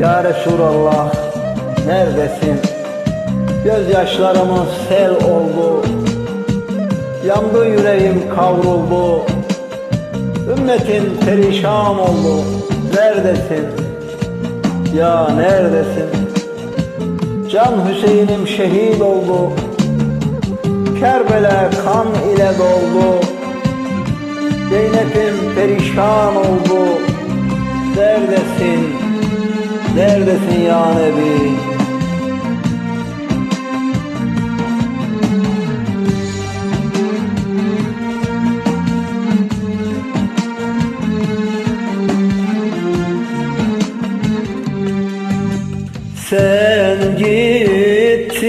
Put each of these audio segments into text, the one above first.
Ya Resulallah neredesin? Gözyaşlarımız sel oldu. Yandı yüreğim kavruldu. Ümmetin perişan oldu. Neredesin? Ya neredesin? Can Hüseyin'im şehit oldu. Kerbela kan ile doldu. Zeynep'im perişan oldu. Neredesin? Neredesin ya Nebi? Sen gittin,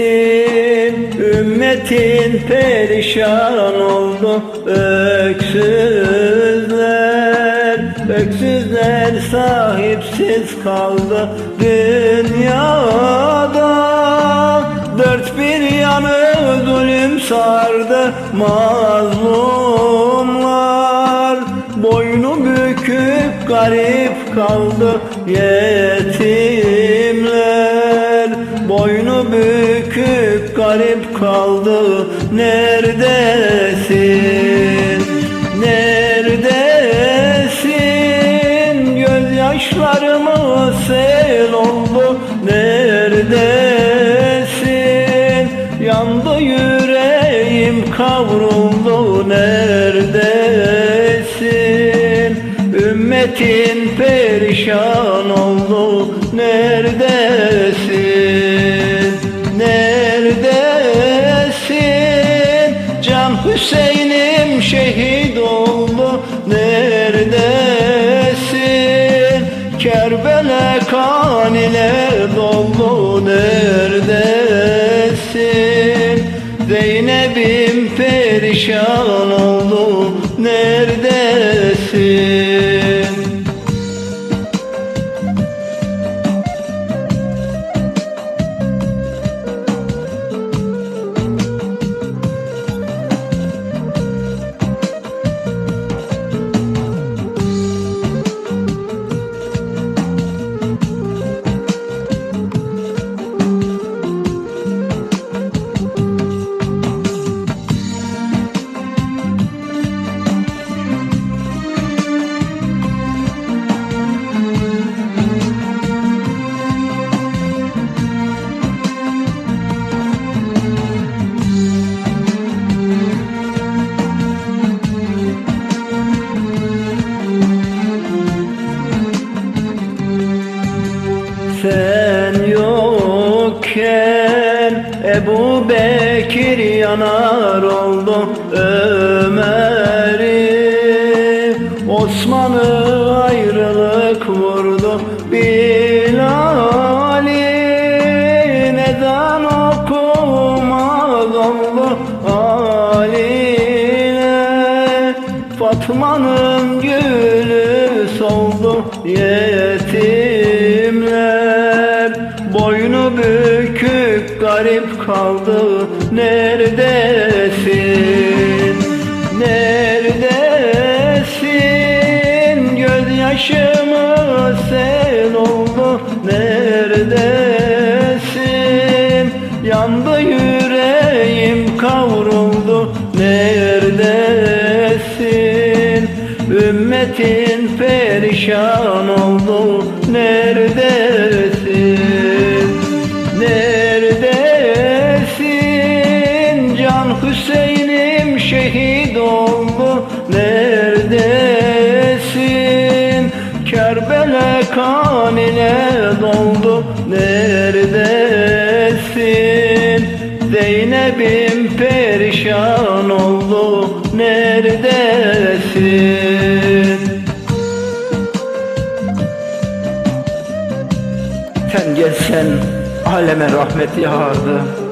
ümmetin perişan oldu. Öksüzler, öksüzler sahipsiz kaldı dünyada. Dört bir yanı zulüm sardı mazlumlar. Boynu bükük garip kaldı yetimler Boynu bükük garip kaldı? Neredesin? Kavruldu Neredesin? Ümmetin perişan oldu Neredesin? Neredesin? Can Hüseyin'im şehit oldu Neredesin? Kerbela kan ile doldu Neredesin? Zeynep'im perişan oldu Neredesin? Ebu Bekir yanar oldu Ömer'i. Osman'ı ayrılık vurdu Bilal'i. Neden okumaz oldu haline? Fatma'nın gülü soldu yetimler Boynu bükük garip kaldı Neredesin? Neredesin? Gözyaşımı sel oldu Neredesin? Yandı yüreğim kavruldu Neredesin? Ümmetin perişan oldu Neredesin? Kerbela kan ile doldu Neredesin? Zeynep'im perişan oldu Neredesin? Sen gelsen aleme rahmet yağardı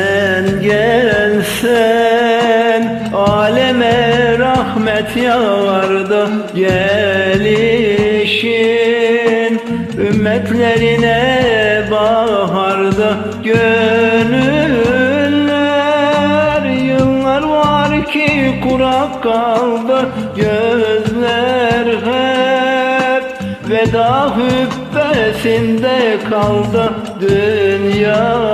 sen gelsen Aleme rahmet yağarda gelişin. Ümmetlerine baharda gönüller. Yıllar var ki kurak kaldı gözler hep. Veda hüp hübbesinde kaldı dünyada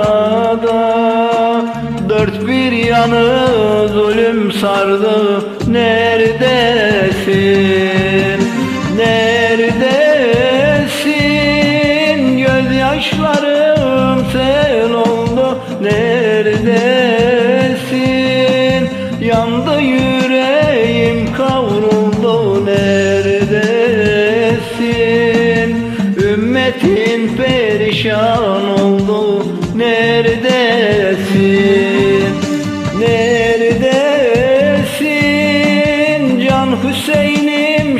Dört bir yanı zulüm sardı Neredesin? Neredesin? Gözyaşlarım sel oldu Neredesin? Yandı yüreğim kavruldu Neredesin? Ümmetin perişan oldu Neredesin? Neredesin? Can Hüseyin